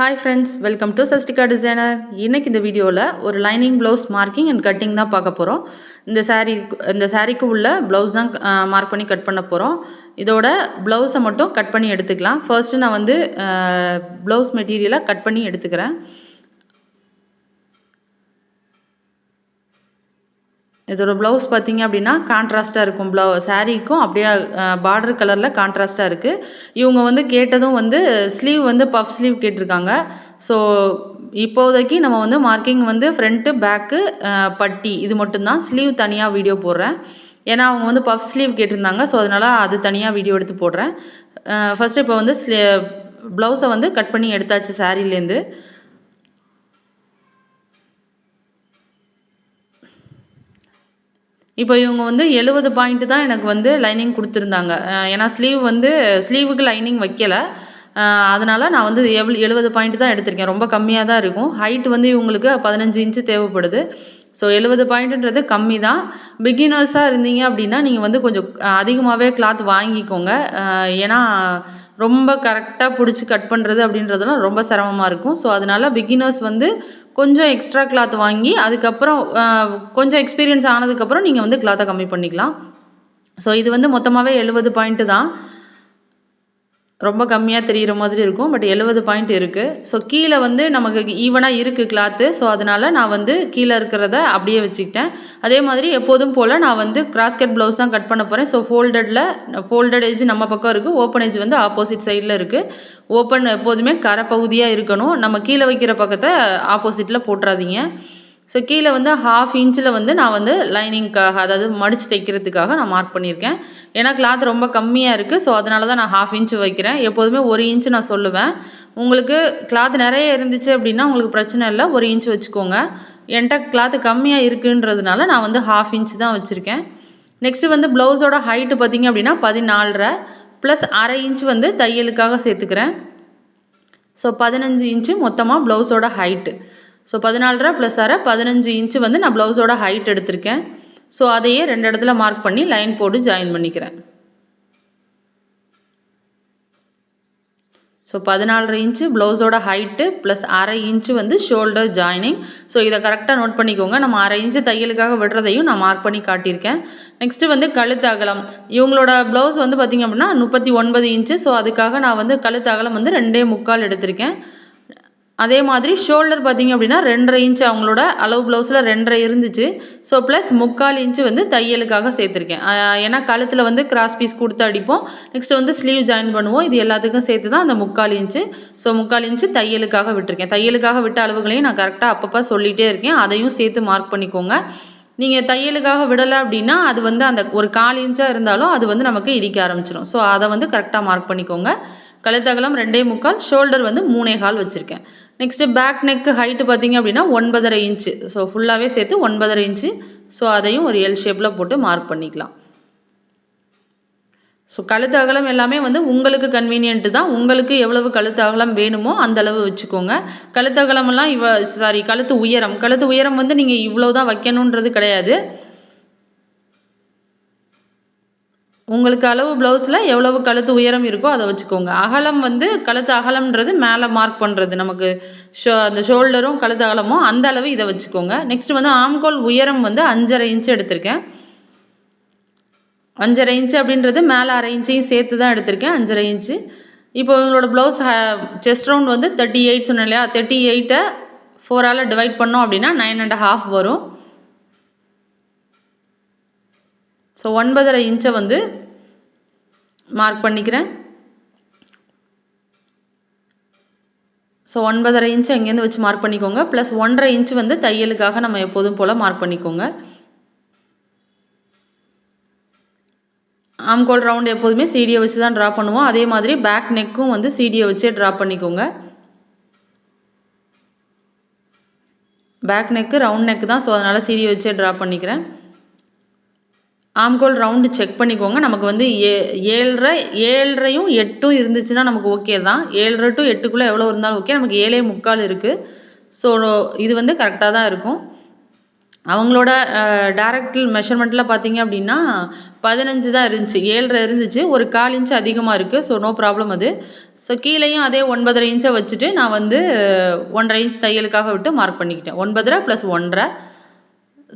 Hi friends welcome to Sasthika designer இன்னைக்கு இந்த வீடியோவில் ஒரு lining blouse marking and cutting தான் பார்க்க போகிறோம் இந்த சாரீ இந்த சாரீக்கு உள்ள ப்ளவுஸ் தான் மார்க் பண்ணி கட் பண்ண போகிறோம் இதோட ப்ளவுஸை மட்டும் கட் பண்ணி எடுத்துக்கலாம். ஃபர்ஸ்ட்டு நான் வந்து ப்ளவுஸ் மெட்டீரியலை கட் பண்ணி எடுத்துக்கிறேன். இதோட ப்ளவுஸ் பார்த்தீங்க அப்படின்னா கான்ட்ராஸ்ட்டாக இருக்கும். ப்ளவு சாரீக்கும் அப்படியே பார்டர் கலரில் கான்ட்ராஸ்ட்டாக இருக்குது இவங்க வந்து கேட்டதும் வந்து ஸ்லீவ் வந்து பஃப் ஸ்லீவ் கேட்டிருக்காங்க. ஸோ இப்போதைக்கு நம்ம வந்து மார்க்கிங் வந்து ஃப்ரண்ட்டு பேக்கு பட்டி. இது மட்டும்தான். ஸ்லீவ் தனியாக வீடியோ போடுறேன். ஏன்னா அவங்க வந்து பஃப் ஸ்லீவ் கேட்டிருந்தாங்க. ஸோ அதனால் அது தனியாக வீடியோ எடுத்து போடுறேன். ஃபஸ்ட்டு இப்போ வந்து ஸ்லீ ப்ளவுஸை வந்து கட் பண்ணி எடுத்தாச்சு சாரீலேருந்து இப்போ இவங்க வந்து எழுபது பாயிண்ட்டு தான் எனக்கு வந்து லைனிங் கொடுத்துருந்தாங்க. ஏன்னா ஸ்லீவ் வந்து ஸ்லீவுக்கு லைனிங் வைக்கலை. அதனால் நான் வந்து எவ்வளோ எழுபது பாயிண்ட் தான் எடுத்திருக்கேன். ரொம்ப கம்மியாக தான் இருக்கும். ஹைட் வந்து இவங்களுக்கு பதினஞ்சு இன்ச்சு தேவைப்படுது. ஸோ எழுபது பாயிண்ட்டுன்றது கம்மி தான். பிகினர்ஸாக இருந்தீங்க அப்படின்னா நீங்கள் வந்து கொஞ்சம் அதிகமாகவே கிளாத் வாங்கிக்கோங்க. ஏன்னா ரொம்ப கரெக்டாக பிடிச்சி கட் பண்ணுறது அப்படின்றதுலாம் ரொம்ப சிரமமாக இருக்கும். ஸோ அதனால் பிகினர்ஸ் வந்து கொஞ்சம் எக்ஸ்ட்ரா கிளாத் வாங்கி அதுக்கப்புறம் கொஞ்சம் எக்ஸ்பீரியன்ஸ் ஆனதுக்கப்புறம் நீங்கள் வந்து கிளாத்தை கம்மி பண்ணிக்கலாம். ஸோ இது வந்து மொத்தமாகவே எழுபது பாயிண்ட்டு தான். ரொம்ப கம்மியாக தெரிகிற மாதிரி இருக்கும் பட் எழுபது பாயிண்ட் இருக்குது ஸோ கீழே வந்து நமக்கு ஈவனாக இருக்குது கிளாத்து ஸோ அதனால் நான் வந்து கீழே இருக்கிறத அப்படியே வச்சுக்கிட்டேன். அதே மாதிரி எப்போதும் போல் நான் வந்து கிராஸ்கட் ப்ளவுஸ் தான் கட் பண்ண போகிறேன் ஸோ ஃபோல்டடில் ஃபோல்டட் ஏஜ் நம்ம பக்கம் இருக்குது ஓப்பன் ஏஜ் வந்து ஆப்போசிட் சைடில் இருக்குது ஓப்பன் எப்போதுமே கரை பகுதியாக இருக்கணும். நம்ம கீழே வைக்கிற பக்கத்தை ஆப்போசிட்டில் போட்டுறாதீங்க. ஸோ கீழே வந்து ஹாஃப் இன்ச்சில் வந்து நான் வந்து லைனிங்க்காக அதாவது மடித்து தைக்கிறதுக்காக நான் மார்க் பண்ணியிருக்கேன். ஏன்னா கிளாத் ரொம்ப கம்மியாக இருக்குது ஸோ அதனால தான் நான் ஹாஃப் இன்ச்சு வைக்கிறேன். எப்போதுமே ஒரு இன்ச்சு நான் சொல்லுவேன். உங்களுக்கு கிளாத் நிறைய இருந்துச்சு அப்படின்னா உங்களுக்கு பிரச்சனை இல்லை. ஒரு இன்ச் வச்சுக்கோங்க. என்கிட்ட கிளாத்து கம்மியாக இருக்குன்றதுனால நான் வந்து ஹாஃப் இன்ச் தான் வச்சுருக்கேன். நெக்ஸ்ட்டு வந்து ப்ளவுஸோட ஹைட்டு பார்த்திங்க அப்படின்னா பதினாலரை. ப்ளஸ் அரை இன்ச் வந்து தையலுக்காக சேர்த்துக்கிறேன். ஸோ பதினஞ்சு இன்ச்சு மொத்தமாக ப்ளவுஸோட ஹைட்டு ஸோ பதினாலரை ப்ளஸ் அரை பதினஞ்சு இன்ச்சு வந்து நான் ப்ளவுஸோட ஹைட் எடுத்திருக்கேன். ஸோ அதையே ரெண்டு இடத்துல மார்க் பண்ணி லைன் போட்டு ஜாயின் பண்ணிக்கிறேன். ஸோ பதினாலரை இன்ச்சு ப்ளவுஸோட ஹைட்டு ப்ளஸ் அரை இன்ச்சு வந்து ஷோல்டர் ஜாயினிங் ஸோ இதை கரெக்டாக நோட் பண்ணிக்கோங்க. நம்ம அரை இன்ச்சு தையலுக்காக விடுறதையும் நான் மார்க் பண்ணி காட்டியிருக்கேன். நெக்ஸ்ட்டு வந்து கழுத்து அகலம். இவங்களோட ப்ளவுஸ் வந்து பார்த்திங்க அப்படின்னா முப்பத்தி ஒன்பது இன்ச்சு ஸோ அதுக்காக நான் வந்து கழுத்து அகலம் வந்து ரெண்டே முக்கால் எடுத்திருக்கேன். அதே மாதிரி ஷோல்டர் பார்த்திங்க அப்படின்னா ரெண்டரை இன்ச் அவங்களோட அளவு ப்ளவுஸில் ரெண்டரை இருந்துச்சு. ஸோ ப்ளஸ் முக்கால் இன்ச்சு வந்து தையலுக்காக சேர்த்துருக்கேன். ஏன்னா கழுத்தில் வந்து கிராஸ் பீஸ் கொடுத்து அடிப்போம். நெக்ஸ்ட் வந்து ஸ்லீவ் ஜாயின் பண்ணுவோம். இது எல்லாத்துக்கும் சேர்த்து தான் அந்த முக்கால் இன்ச்சு ஸோ முக்கால் இன்ச்சு தையலுக்காக விட்டுருக்கேன். தையலுக்காக விட்ட அளவுகளையும் நான் கரெக்டாக அப்பப்போ சொல்லிகிட்டே இருக்கேன். அதையும் சேர்த்து மார்க் பண்ணிக்கோங்க. நீங்கள் தையலுக்காக விடலை அப்படின்னா அது வந்து அந்த ஒரு கால் இன்ச்சாக இருந்தாலும் அது வந்து நமக்கு இடிக்க ஆரம்பிச்சிடும் ஸோ அதை வந்து கரெக்டாக மார்க் பண்ணிக்கோங்க. கழுத்தகலம் ரெண்டே முக்கால் ஷோல்டர் வந்து மூணே கால் வச்சுருக்கேன். நெக்ஸ்ட்டு பேக் நெக்கு ஹைட்டு பார்த்திங்க அப்படின்னா ஒன்பதரை இன்ச்சு ஸோ ஃபுல்லாகவே சேர்த்து ஒன்பதரை இன்ச்சு ஸோ அதையும் ஒரு எல் ஷேப்பில் போட்டு மார்க் பண்ணிக்கலாம். ஸோ கழுத்து அகலம் எல்லாமே வந்து உங்களுக்கு கன்வீனியன்ட்டு தான். உங்களுக்கு எவ்வளவு கழுத்து அகலம் வேணுமோ அந்தளவு வச்சுக்கோங்க. கழுத்து அகலமெல்லாம் இவ சாரி கழுத்து உயரம். கழுத்து உயரம் வந்து நீங்கள் இவ்வளோ தான் வைக்கணுன்றது கிடையாது. உங்களுக்கு அளவு ப்ளவுஸில் எவ்வளவு கழுத்து உயரம் இருக்கோ அதை வச்சுக்கோங்க. அகலம் வந்து கழுத்து அகலம்ன்றது மேலே மார்க் பண்ணுறது நமக்கு ஷோ அந்த ஷோல்டரும் கழுத்து அகலமும் அந்த அளவு இதை வச்சுக்கோங்க. நெக்ஸ்ட் வந்து ஆம்கோல் உயரம் வந்து அஞ்சரை இன்ச்சு எடுத்திருக்கேன். அஞ்சரை இன்ச்சு அப்படின்றது மேலே அரை இன்ச்சையும் சேர்த்து தான் எடுத்திருக்கேன். அஞ்சரை இன்ச்சு இப்போ உங்களோட ப்ளவுஸ் செஸ்ட் ரவுண்ட் வந்து தேர்ட்டி எயிட் சொன்னேன் இல்லையா? தேர்ட்டி எயிட்டை ஃபோரால் டிவைட் பண்ணோம் அப்படின்னா நைன் அண்ட் ஹாஃப் வரும். ஸோ ஒன்பதரை இன்ச்சை வந்து மார்க் பண்ணிக்கிறேன். ஸோ ஒன்பதரை இன்ச்சு அங்கேருந்து வச்சு மார்க் பண்ணிக்கோங்க. ப்ளஸ் ஒன்றரை இன்ச்சு வந்து தையலுக்காக நம்ம எப்போதும் போல் மார்க் பண்ணிக்கோங்க. ஆம்கோல் ரவுண்ட் எப்போதுமே சீடியை வச்சு தான் ட்ரா பண்ணுவோம். அதே மாதிரி பேக் நெக்கும் வந்து சீடியை வச்சே ட்ரா பண்ணிக்கோங்க. பேக் நெக்கு ரவுண்ட் நெக்கு தான். ஸோ அதனால் சீடியை வச்சே ட்ரா பண்ணிக்கிறேன். ஆம்கோல் ரவுண்டு செக் பண்ணிக்கோங்க. நமக்கு வந்து ஏ ஏழரை ஏழரையும் எட்டும் இருந்துச்சுன்னா நமக்கு ஓகே தான். ஏழரை டு எட்டுக்குள்ளே எவ்வளோ இருந்தாலும் ஓகே நமக்கு ஏழே முக்கால் இருக்குது ஸோ இது வந்து கரெக்டாக தான் இருக்கும். அவங்களோட டேரக்ட் மெஷர்மெண்ட்டில் பார்த்தீங்க அப்படின்னா பதினஞ்சு தான் இருந்துச்சு. ஏழரை இருந்துச்சு. ஒரு கால் இன்ச் அதிகமாக இருக்குது ஸோ நோ ப்ராப்ளம் அது. ஸோ கீழேயும் அதே ஒன்பதரை இன்ச்சை வச்சுட்டு நான் வந்து ஒன்றரை இன்ச் தையலுக்காக விட்டு மார்க் பண்ணிக்கிட்டேன். ஒன்பதரை ப்ளஸ் ஒன்றரை.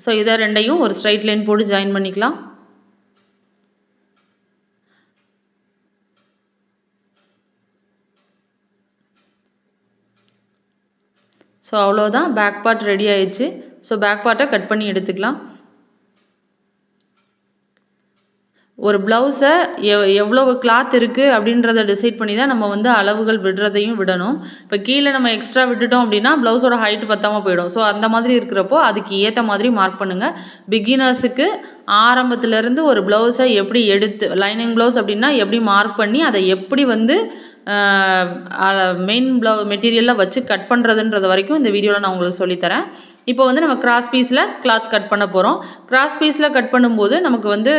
ஸோ இதை ரெண்டையும் ஒரு ஸ்ட்ரைட் லைன் போட்டு ஜாயின் பண்ணிக்கலாம். ஸோ அவ்வளோதான் பேக் பார்ட் ரெடி ஆயிடுச்சு. ஸோ பேக் பார்ட்டை கட் பண்ணி எடுத்துக்கலாம். ஒரு ப்ளவுஸை எவ் எவ்வளவு கிளாத் இருக்குது அப்படின்றத டிசைட் பண்ணி தான் நம்ம வந்து அளவுகள் விடுறதையும் விடணும். இப்போ கீழே நம்ம எக்ஸ்ட்ரா விட்டுட்டோம் அப்படின்னா ப்ளவுஸோட ஹைட் பத்தாமல் போயிடும். ஸோ அந்த மாதிரி இருக்கிறப்போ அதுக்கு ஏற்ற மாதிரி மார்க் பண்ணுங்கள் பிகினர்ஸுக்கு ஆரம்பத்துலேருந்து ஒரு ப்ளவுஸை எப்படி எடுத்து லைனிங் ப்ளவுஸ் அப்படின்னா எப்படி மார்க் பண்ணி அதை எப்படி வந்து மெயின் ப்ளவு மெட்டீரியலில் வச்சு கட் பண்ணுறதுன்றது வரைக்கும் இந்த வீடியோவில் நான் உங்களுக்கு சொல்லித்தரேன். இப்போ வந்து நம்ம கிராஸ் பீஸில் கிளாத் கட் பண்ண போகிறோம் கிராஸ் பீஸில் கட் பண்ணும்போது நமக்கு வந்து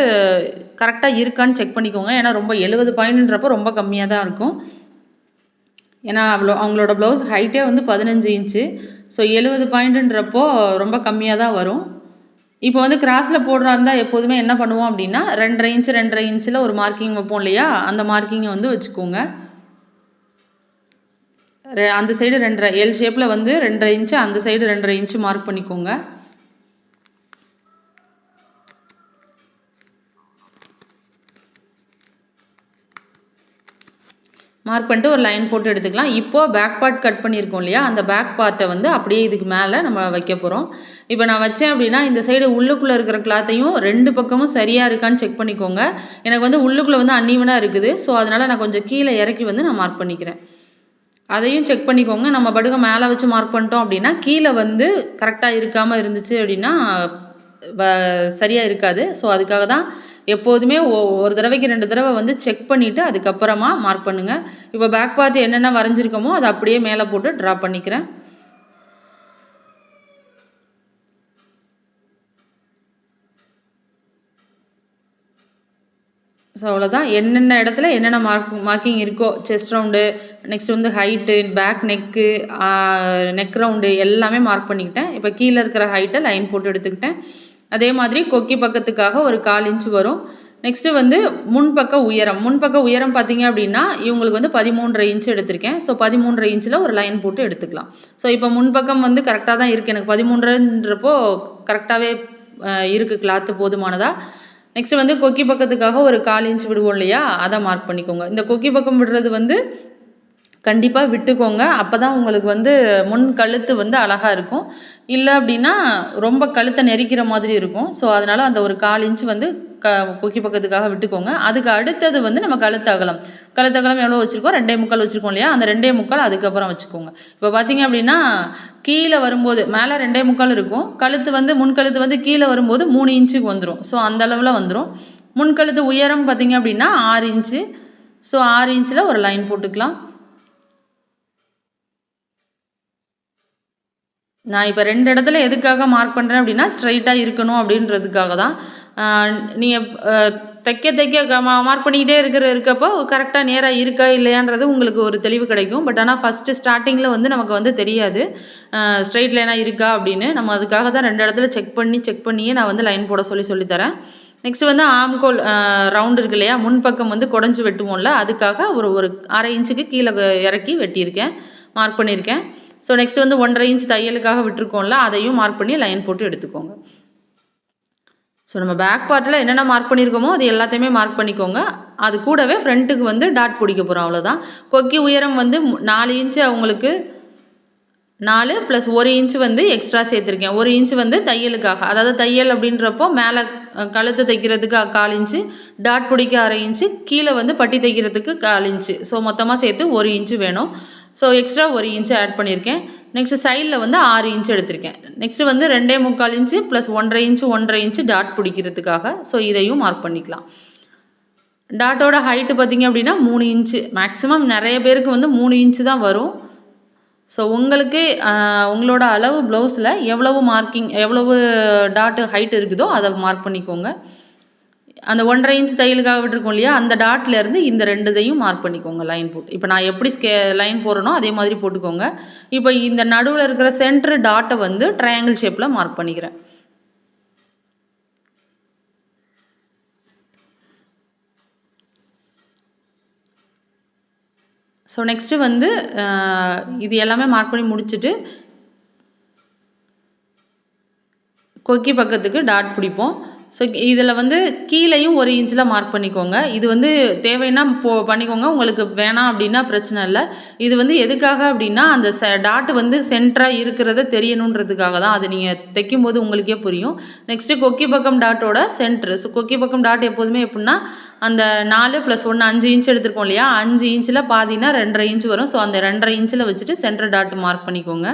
கரெக்டாக இருக்கான்னு செக் பண்ணிக்கோங்க. ஏன்னா ரொம்ப எழுபது பாயிண்ட்ன்றப்போ ரொம்ப கம்மியாக தான் இருக்கும். ஏன்னா அவ்வளோ அவங்களோட ப்ளவுஸ் ஹைட்டே வந்து பதினஞ்சு இன்ச்சு. ஸோ எழுபது பாயிண்ட்டுன்றப்போ ரொம்ப கம்மியாக தான் வரும். இப்போ வந்து கிராஸில் போடுறா இருந்தால் எப்போதுமே என்ன பண்ணுவோம் அப்படின்னா ரெண்டரை இன்ச்சு ரெண்டரை இன்ச்சில் ஒரு மார்க்கிங் வைப்போம் இல்லையா? அந்த மார்க்கிங்கை வந்து வச்சுக்கோங்க. அந்த சைடு ரெண்டரை எல் ஷேப்பில் வந்து ரெண்டரை இன்ச்சு அந்த சைடு ரெண்டரை இன்ச்சு மார்க் பண்ணிக்கோங்க. மார்க் பண்ணிட்டு ஒரு லைன் போட்டு எடுத்துக்கலாம். இப்போது பேக் பார்ட் கட் பண்ணியிருக்கோம் இல்லையா? அந்த பேக் பார்ட்டை வந்து அப்படியே இதுக்கு மேலே நம்ம வைக்க போகிறோம் இப்போ நான் வச்சேன் அப்படின்னா இந்த சைடு உள்ளுக்குள்ளே இருக்கிற கிளாத்தையும் ரெண்டு பக்கமும் சரியாக இருக்கான்னு செக் பண்ணிக்கோங்க. எனக்கு வந்து உள்ளுக்குள்ளே வந்து அன்னீவனாக இருக்குது. ஸோ அதனால் நான் கொஞ்சம் கீழே இறக்கி வந்து நான் மார்க் பண்ணிக்கிறேன். அதையும் செக் பண்ணிக்கோங்க. நம்ம படுக்க மேலே வச்சு மார்க் பண்ணிட்டோம் அப்படின்னா கீழே வந்து கரெக்டாக இருக்காமல் இருந்துச்சு அப்படின்னா சரியாக இருக்காது. ஸோ அதுக்காக தான் எப்போதுமே ஒ ஒரு தடவைக்கு ரெண்டு தடவை வந்து செக் பண்ணிவிட்டு அதுக்கப்புறமா மார்க் பண்ணுங்கள் இப்போ பேக் பார்த்து என்னென்ன வரைஞ்சிருக்கோமோ அதை அப்படியே மேலே போட்டு ட்ரா பண்ணிக்கிறேன். ஸோ அவ்வளோதான் என்னென்ன இடத்துல என்னென்ன மார்க் மார்க்கிங் இருக்கோ செஸ்ட் ரவுண்டு நெக்ஸ்ட் வந்து height back neck neck round எல்லாமே மார்க் பண்ணிக்கிட்டேன். இப்போ கீழே இருக்கிற ஹைட்டை லைன் போட்டு எடுத்துக்கிட்டேன். அதே மாதிரி கொக்கி பக்கத்துக்காக ஒரு கால் இன்ச்சு வரும். நெக்ஸ்ட்டு வந்து முன்பக்க உயரம். முன்பக்க உயரம் பார்த்தீங்க அப்படின்னா இவங்களுக்கு வந்து பதிமூன்றரை இன்ச்சு எடுத்திருக்கேன். ஸோ பதிமூன்றரை இன்ச்சில் ஒரு லைன் போட்டு எடுத்துக்கலாம். ஸோ இப்போ முன்பக்கம் வந்து கரெக்டாக தான் இருக்குது எனக்கு பதிமூன்றுன்றப்போ கரெக்டாகவே இருக்குது கிளாத்து போதுமானதாக நெக்ஸ்ட் வந்து கொக்கி பக்கத்துக்காக ஒரு கால் இன்ச் விடுவோம் இல்லையா? அதை மார்க் பண்ணிக்கோங்க. இந்த கொக்கி பக்கம் விடுறது வந்து கண்டிப்பாக விட்டுக்கோங்க. அப்போ தான் உங்களுக்கு வந்து முன் கழுத்து வந்து அழகாக இருக்கும். இல்லை அப்படின்னா ரொம்ப கழுத்தை நெரிக்கிற மாதிரி இருக்கும். ஸோ அதனால் அந்த ஒரு கால் இன்ச் வந்து க கொக்கி பக்கத்துக்காக விட்டுக்கோங்க. அதுக்கு அடுத்தது வந்து நம்ம கழுத்து அகலம் கழுத்தக்கலம் எவ்வளோ வச்சுருக்கோம்? ரெண்டே முக்கால் வச்சுருக்கோம் இல்லையா? அந்த ரெண்டே முக்கால் அதுக்கப்புறம் வச்சுக்கோங்க. இப்போ பார்த்தீங்க அப்படின்னா கீழே வரும்போது மேலே ரெண்டே முக்கால் இருக்கும். கழுத்து வந்து முன்கழுத்து வந்து கீழே வரும்போது மூணு இன்ச்சுக்கு வந்துடும் ஸோ அந்த அளவில் வந்துடும் முன்கழுத்து உயரம் பார்த்தீங்க அப்படின்னா ஆறு இன்ச்சு. ஸோ ஆறு இன்ச்சில் ஒரு லைன் போட்டுக்கலாம். நான் இப்போ ரெண்டு இடத்துல எதுக்காக மார்க் பண்ணுறேன் அப்படின்னா ஸ்ட்ரைட்டாக இருக்கணும் அப்படின்றதுக்காக தான் நீங்கள் தைக்க தைக்க க மா மார்க் பண்ணிக்கிட்டே இருக்கிற இருக்கப்போ கரெக்டாக நேராக இருக்கா இல்லையான்றது உங்களுக்கு ஒரு தெளிவு கிடைக்கும். பட் ஆனால் ஃபஸ்ட்டு ஸ்டார்டிங்கில் வந்து நமக்கு வந்து தெரியாது. ஸ்ட்ரைட் லைனாக இருக்கா அப்படின்னு. நம்ம அதுக்காக தான் ரெண்டு இடத்துல செக் பண்ணி செக் பண்ணியே நான் வந்து லைன் போட சொல்லி சொல்லித்தரேன் நெக்ஸ்ட் வந்து ஆம்கோல் ரவுண்ட் இருக்கு இல்லையா? முன்பக்கம் வந்து குடஞ்சி வெட்டுவோம்ல அதுக்காக ஒரு ஒரு அரை இன்ச்சுக்கு கீழே இறக்கி வெட்டியிருக்கேன். மார்க் பண்ணியிருக்கேன். ஸோ நெக்ஸ்ட் வந்து ஒன்றரை இன்ச் தையலுக்காக விட்டுருக்கோம்ல அதையும் மார்க் பண்ணி லைன் போட்டு எடுத்துக்கோங்க. ஸோ நம்ம பேக் பார்ட்டில் என்னென்ன மார்க் பண்ணியிருக்கோமோ அது எல்லாத்தையுமே மார்க் பண்ணிக்கோங்க. அது கூடவே ஃப்ரண்ட்டுக்கு வந்து டாட் பிடிக்க போகிறோம் அவ்வளோதான் கொக்கி உயரம் வந்து நாலு இன்ச்சு அவங்களுக்கு நாலு ப்ளஸ் ஒரு இன்ச்சு வந்து எக்ஸ்ட்ரா சேர்த்துருக்கேன். ஒரு இன்ச்சு வந்து தையலுக்காக. அதாவது தையல் அப்படின்றப்போ மேலே கழுத்து தைக்கிறதுக்கு கால் இன்ச்சு டாட் பிடிக்க அரை இன்ச்சு கீழே வந்து பட்டி தைக்கிறதுக்கு கால் இன்ச்சு ஸோ மொத்தமாக சேர்த்து ஒரு இன்ச்சு வேணும். ஸோ எக்ஸ்ட்ரா ஒரு இன்ச்சு ஆட் பண்ணியிருக்கேன் நெக்ஸ்ட்டு சைடில் வந்து ஆறு இன்ச்சு எடுத்திருக்கேன். நெக்ஸ்ட்டு வந்து ரெண்டே முக்கால் இன்ச்சு ப்ளஸ் ஒன்றரை இன்ச்சு ஒன்றரை இன்ச்சு டாட் பிடிக்கிறதுக்காக. ஸோ இதையும் மார்க் பண்ணிக்கலாம். டாட்டோட ஹைட்டு பார்த்திங்க அப்படின்னா மூணு இன்ச்சு மேக்ஸிமம் நிறைய பேருக்கு வந்து மூணு இன்ச்சு தான் வரும். ஸோ உங்களுக்கு உங்களோட அளவு ப்ளவுஸில் எவ்வளவு மார்க்கிங் எவ்வளவு டாட்டு ஹைட் இருக்குதோ அதை மார்க் பண்ணிக்கோங்க. அந்த ஒன்றரை இன்ச் தையலுக்காக விட்டுருக்கோம் இல்லையா? அந்த டாட்லேருந்து இந்த ரெண்டு மார்க் பண்ணிக்கோங்க லைன் போட்டு. இப்போ நான் எப்படி ஸ்கே லைன் போடுறனோ அதே மாதிரி போட்டுக்கோங்க. இப்போ இந்த நடுவில் இருக்கிற சென்டர் டாட்டை வந்து ட்ரையாங்கிள் ஷேப்பில் மார்க் பண்ணிக்கிறேன். ஸோ நெக்ஸ்ட்டு வந்து இது எல்லாமே மார்க் பண்ணி முடிச்சுட்டு கொக்கி பக்கத்துக்கு டாட் பிடிப்போம். ஸோ இதில் வந்து கீழேயும் ஒரு இன்ச்சில் மார்க் பண்ணிக்கோங்க. இது வந்து தேவைன்னா போ பண்ணிக்கோங்க. உங்களுக்கு வேணாம் அப்படின்னா பிரச்சனை இல்லை. இது வந்து எதுக்காக அப்படின்னா அந்த ச டாட் வந்து சென்டராக இருக்கிறத தெரியணுன்றதுக்காக தான். அது நீங்கள் தைக்கும்போது உங்களுக்கே புரியும். நெக்ஸ்ட்டு கொக்கி பக்கம் டாட்டோட சென்ட்ரு ஸோ கொக்கி பக்கம் டாட் எப்போதுமே எப்படின்னா அந்த நாலு ப்ளஸ் ஒன்று அஞ்சு இன்ச் எடுத்திருக்கோம் இல்லையா? அஞ்சு இன்ச்சில் பாதினா ரெண்டரை இன்ச் வரும். ஸோ அந்த ரெண்டரை இன்ச்சில் வச்சுட்டு சென்டர் டாட் மார்க் பண்ணிக்கோங்க.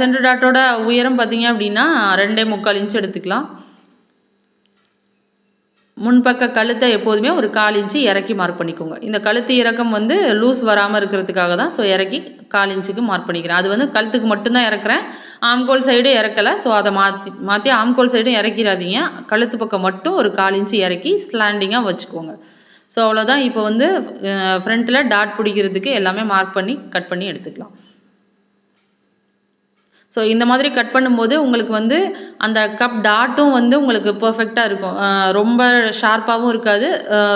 சென்டர் டாட்டோட உயரம் பார்த்தீங்க அப்படின்னா ரெண்டே முக்கால் இன்ச் எடுத்துக்கலாம். முன்பக்க கழுத்தை எப்போதுமே ஒரு கால் இன்ச்சு இறக்கி மார்க் பண்ணிக்கோங்க. இந்த கழுத்து இறக்கம் வந்து லூஸ் வராமல் இருக்கிறதுக்காக தான் ஸோ இறக்கி கால் இன்ச்சுக்கு மார்க் பண்ணிக்கிறேன். அது வந்து கழுத்துக்கு மட்டும்தான் இறக்குறேன். ஆம்கோல் சைடு இறக்கலை. ஸோ அதை மாற்றி மாற்றி ஆம்கோல் சைடும் இறக்கிறாதீங்க கழுத்து பக்கம் மட்டும் ஒரு கால் இன்ச்சு இறக்கி ஸ்லாண்டிங்காக வச்சுக்கோங்க. ஸோ அவ்வளோதான் இப்போ வந்து ஃப்ரண்ட்டில் டாட் பிடிக்கிறதுக்கு எல்லாமே மார்க் பண்ணி கட் பண்ணி எடுத்துக்கலாம். ஸோ இந்த மாதிரி கட் பண்ணும்போது உங்களுக்கு வந்து அந்த கப் டாட்டும் வந்து உங்களுக்கு பர்ஃபெக்டாக இருக்கும். ரொம்ப ஷார்ப்பாகவும் இருக்காது.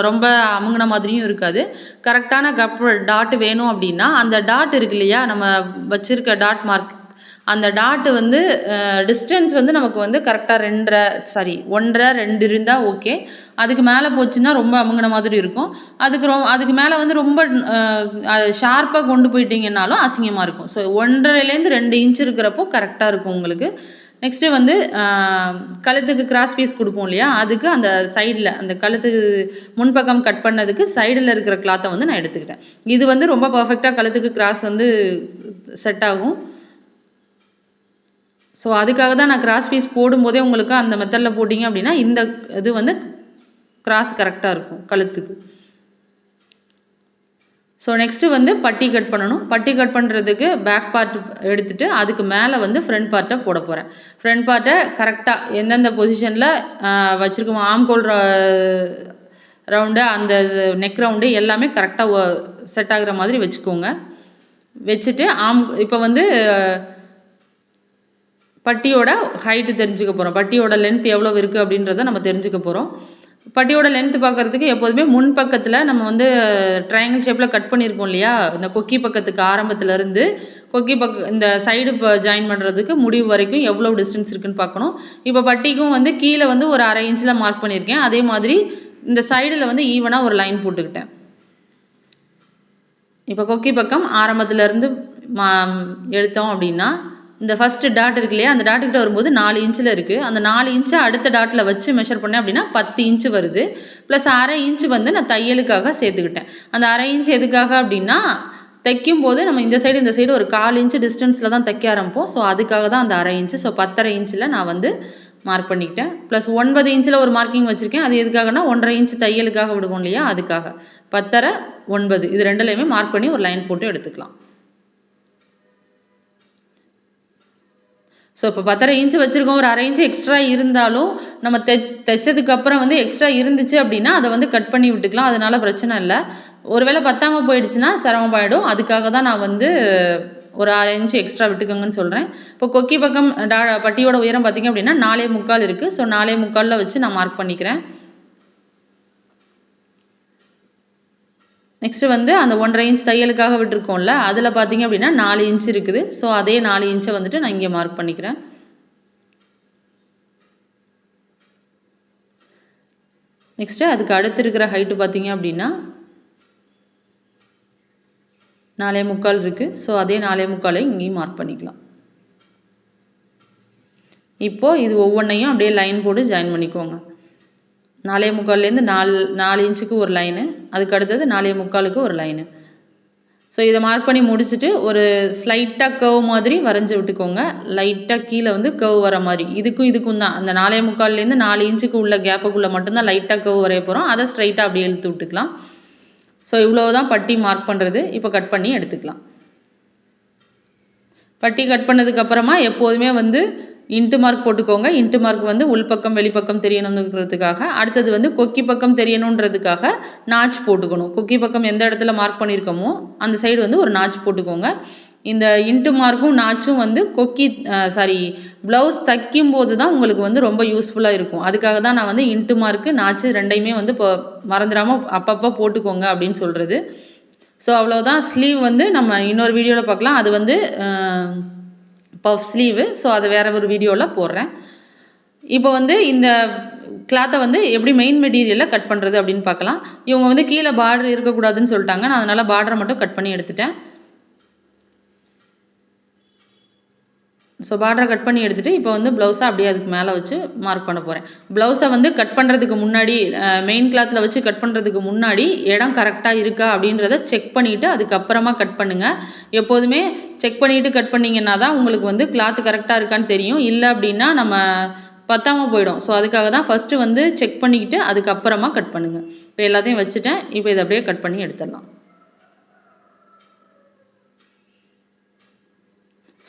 ரொம்ப அமுங்கின மாதிரியும் இருக்காது. கரெக்டான கப் டாட் வேணும் அப்படின்னா அந்த டாட் இருக்கு இல்லையா? நம்ம வச்சுருக்க டாட் மார்க் அந்த டாட்டு வந்து டிஸ்டன்ஸ் வந்து நமக்கு வந்து கரெக்டாக ரெண்டரை சாரி ஒன்றரை ரெண்டு இருந்தால் ஓகே அதுக்கு மேலே போச்சுன்னா ரொம்ப அமுங்கின மாதிரி இருக்கும். அதுக்கு ரொ அதுக்கு மேலே வந்து ரொம்ப ஷார்ப்பாக கொண்டு போயிட்டீங்கன்னாலும் அசிங்கமாக இருக்கும். ஸோ ஒன்றரைலேருந்து ரெண்டு இன்ச் இருக்கிறப்போ கரெக்டாக இருக்கும் உங்களுக்கு. நெக்ஸ்ட்டு வந்து கழுத்துக்கு கிராஸ் பீஸ் கொடுப்போம் இல்லையா? அதுக்கு அந்த சைடில் அந்த கழுத்துக்கு முன்பக்கம் கட் பண்ணதுக்கு சைடில் இருக்கிற கிளாத்தை வந்து நான் எடுத்துக்கிட்டேன். இது வந்து ரொம்ப பர்ஃபெக்டாக கழுத்துக்கு கிராஸ் வந்து செட் ஆகும். ஸோ அதுக்காக தான் நான் கிராஸ் பீஸ் போடும்போதே உங்களுக்கு அந்த மெத்தடில் போட்டிங்க அப்படின்னா இந்த இது வந்து கிராஸ் கரெக்டாக இருக்கும் கழுத்துக்கு. ஸோ நெக்ஸ்ட்டு வந்து பட்டி கட் பண்ணணும். பட்டி கட் பண்ணுறதுக்கு பேக் பார்ட் எடுத்துகிட்டு அதுக்கு மேலே வந்து ஃப்ரண்ட் பார்ட்டை போட போகிறேன் ஃப்ரண்ட் பார்ட்டை கரெக்டாக எந்தெந்த பொசிஷனில் வச்சுருக்கோம் ஆம்கோல் ரவுண்டு அந்த நெக் ரவுண்டு எல்லாமே கரெக்டாக செட் ஆகிற மாதிரி வச்சுக்கோங்க. வச்சுட்டு ஆம் இப்போ வந்து பட்டியோட ஹைட்டு தெரிஞ்சுக்க போகிறோம் பட்டியோட லென்த் எவ்வளோ இருக்குது அப்படின்றத நம்ம தெரிஞ்சுக்க போகிறோம் பட்டியோட லென்த் பார்க்குறதுக்கு எப்போதுமே முன் பக்கத்தில் நம்ம வந்து ட்ரையாங்கிள் ஷேப்பில் கட் பண்ணியிருக்கோம் இல்லையா? இந்த கொக்கி பக்கத்துக்கு ஆரம்பத்துலேருந்து கொக்கி பக்க இந்த சைடு இப்போ ஜாயின் பண்ணுறதுக்கு முடிவு வரைக்கும் எவ்வளோ டிஸ்டன்ஸ் இருக்குதுன்னு பார்க்கணும். இப்போ பட்டிக்கும் வந்து கீழே வந்து ஒரு அரை இன்ச்சில் மார்க் பண்ணியிருக்கேன் அதே மாதிரி இந்த சைடில் வந்து ஈவனாக ஒரு லைன் போட்டுக்கிட்டேன். இப்போ கொக்கி பக்கம் ஆரம்பத்துலேருந்து மா எடுத்தோம் அப்படின்னா இந்த ஃபஸ்ட்டு டாட் இருக்கு இல்லையா? அந்த டாட்டுக்கிட்ட வரும்போது நாலு இன்ச்சில் இருக்குது அந்த நாலு இன்ச்சை அடுத்த டாட்டில் வச்சு மெஷர் பண்ணேன் அப்படின்னா பத்து இன்ச்சு வருது. ப்ளஸ் அரை இன்ச்சு வந்து நான் தையலுக்காக சேர்த்துக்கிட்டேன். அந்த அரை இன்ச் எதுக்காக அப்படின்னா தைக்கும் போது நம்ம இந்த சைடு இந்த சைடு ஒரு கால் இன்ச்சு டிஸ்டன்ஸில் தான் தைக்க ஆரம்பிப்போம். ஸோ அதுக்காக தான் அந்த அரை இன்ச்சு ஸோ பத்தரை இன்ச்சில் நான் வந்து மார்க் பண்ணிக்கிட்டேன். ப்ளஸ் ஒன்பது இன்ச்சில் ஒரு மார்க்கிங் வச்சுருக்கேன். அது எதுக்காகனா ஒன்றரை இன்ச் தையலுக்காக விடுவோம் இல்லையா? அதுக்காக. பத்தரை ஒன்பது இது ரெண்டுலையுமே மார்க் பண்ணி ஒரு லைன் போட்டு எடுத்துக்கலாம். ஸோ இப்போ பத்தரை இன்ச்சு வச்சுருக்கோம் ஒரு அரை இன்ச்சு எக்ஸ்ட்ரா இருந்தாலும் நம்ம தெ தைச்சதுக்கப்புறம் வந்து எக்ஸ்ட்ரா இருந்துச்சு அப்படின்னா அதை வந்து கட் பண்ணி விட்டுக்கலாம். அதனால் பிரச்சனை இல்லை. ஒருவேளை பத்தாமல் போயிடுச்சுன்னா சிரமமாயிடும் அதுக்காக தான் நான் வந்து ஒரு அரை இன்ச்சு எக்ஸ்ட்ரா விட்டுக்கோங்கன்னு சொல்கிறேன் இப்போ கொக்கி பக்கம் டா பட்டியோட உயரம் பார்த்திங்க அப்படின்னா நாலே முக்கால் இருக்குது ஸோ நாலே முக்காலில் வச்சு நான் மார்க் பண்ணிக்கிறேன். நெக்ஸ்ட்டு வந்து அந்த ஒன்றரை இன்ச் தையலுக்காக விட்டுருக்கோம்ல அதில் பார்த்தீங்க அப்படின்னா நாலு இன்ச் இருக்குது. ஸோ அதே நாலு இன்ச்சை வந்துட்டு நான் இங்கே மார்க் பண்ணிக்கிறேன். நெக்ஸ்ட்டு அதுக்கு அடுத்து இருக்கிற ஹைட்டு பார்த்தீங்க அப்படின்னா நாலே முக்கால் இருக்குது ஸோ அதே நாலே முக்காலை இங்கேயும் மார்க் பண்ணிக்கலாம். இப்போது இது ஒவ்வொன்றையும் அப்படியே லைன் போட்டு ஜாயின் பண்ணிக்கோங்க. நாலே முக்கால்லேருந்து நாலு நாலு இன்ச்சுக்கு ஒரு லைனு அதுக்கு அடுத்தது நாலே முக்காலுக்கு ஒரு லைனு. ஸோ இதை மார்க் பண்ணி முடிச்சுட்டு ஒரு ஸ்லைட்டாக கர்வ் மாதிரி வரைஞ்சி விட்டுக்கோங்க. லைட்டாக கீழே வந்து கர்வ் வர மாதிரி. இதுக்கும் இதுக்கும் தான். அந்த நாலே முக்கால்லேருந்து நாலு இன்ச்சுக்கு உள்ள கேப்புக்குள்ளே மட்டும்தான் லைட்டாக கர்வ் வரைய போகிறோம் அதை ஸ்ட்ரைட்டாக அப்படியே இழுத்து விட்டுக்கலாம். ஸோ இவ்வளோ தான் பட்டி மார்க் பண்ணுறது இப்போ கட் பண்ணி எடுத்துக்கலாம். பட்டி கட் பண்ணதுக்கப்புறமா எப்போதுமே வந்து இன்ட்டு மார்க் போட்டுக்கோங்க. இன்ட்டு மார்க் வந்து உள்பக்கம் வெளிப்பக்கம் தெரியணுங்கிறதுக்காக. அடுத்தது வந்து கொக்கி பக்கம் தெரியணுன்றதுக்காக நாச் போட்டுக்கணும். கொக்கி பக்கம் எந்த இடத்துல மார்க் பண்ணியிருக்கோமோ அந்த சைடு வந்து ஒரு நாச் போட்டுக்கோங்க. இந்த இன்ட்டு மார்க்கும் நாச்சும் வந்து கொக்கி சாரி ப்ளவுஸ் தைக்கும் போது தான் உங்களுக்கு வந்து ரொம்ப யூஸ்ஃபுல்லாக இருக்கும். அதுக்காக தான் நான் வந்து இன்ட்டு மார்க்கு நாச்சு ரெண்டையுமே வந்து இப்போ மறந்துடாமல் அப்பப்போ போட்டுக்கோங்க அப்படின்னு சொல்கிறது ஸோ அவ்வளோதான் ஸ்லீவ் வந்து நம்ம இன்னொரு வீடியோவில் பார்க்கலாம். அது வந்து பஃப் ஸ்லீவு ஸோ அதை வேறு ஒரு வீடியோவில் போடுறேன். இப்போ வந்து இந்த கிளாத்தை வந்து எப்படி மெயின் மெட்டீரியலில் கட் பண்ணுறது அப்படின்னு பார்க்கலாம். இவங்க வந்து கீழே பார்டர் இருக்கக்கூடாதுன்னு சொல்லிட்டாங்க. நான் அதனால் பார்டரை மட்டும் கட் பண்ணி எடுத்துட்டேன். ஸோ பார்டரை கட் பண்ணி எடுத்துகிட்டு இப்போ வந்து ப்ளவுஸை அப்படியே அதுக்கு மேலே வச்சு மார்க் பண்ண போகிறேன் ப்ளவுஸை வந்து கட் பண்ணுறதுக்கு முன்னாடி மெயின் கிளாத்தில் வச்சு கட் பண்ணுறதுக்கு முன்னாடி இடம் கரெக்டாக இருக்கா அப்படின்றத செக் பண்ணிவிட்டு அதுக்கப்புறமா கட் பண்ணுங்கள் எப்போதுமே செக் பண்ணிவிட்டு கட் பண்ணிங்கன்னா தான் உங்களுக்கு வந்து கிளாத்து கரெக்டாக இருக்கான்னு தெரியும். இல்லை அப்படின்னா நம்ம பத்தாமல் போயிடும். ஸோ அதுக்காக தான் ஃபஸ்ட்டு வந்து செக் பண்ணிக்கிட்டு அதுக்கப்புறமா கட் பண்ணுங்கள் இப்போ எல்லாத்தையும் வச்சுட்டேன். இப்போ இதை அப்படியே கட் பண்ணி எடுத்துடலாம்.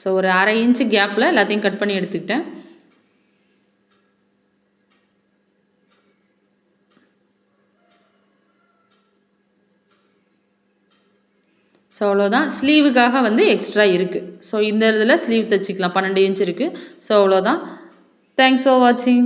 ஸோ ஒரு அரை இன்ச்சு கேப்பில் எல்லாத்தையும் கட் பண்ணி எடுத்துக்கிட்டேன். ஸோ அவ்வளோதான் ஸ்லீவுக்காக வந்து எக்ஸ்ட்ரா இருக்குது ஸோ இந்த இதில் ஸ்லீவ் தைச்சிக்கலாம். பன்னெண்டு இன்ச் இருக்குது ஸோ அவ்வளோதான் தேங்க்ஸ் ஃபார் வாட்சிங்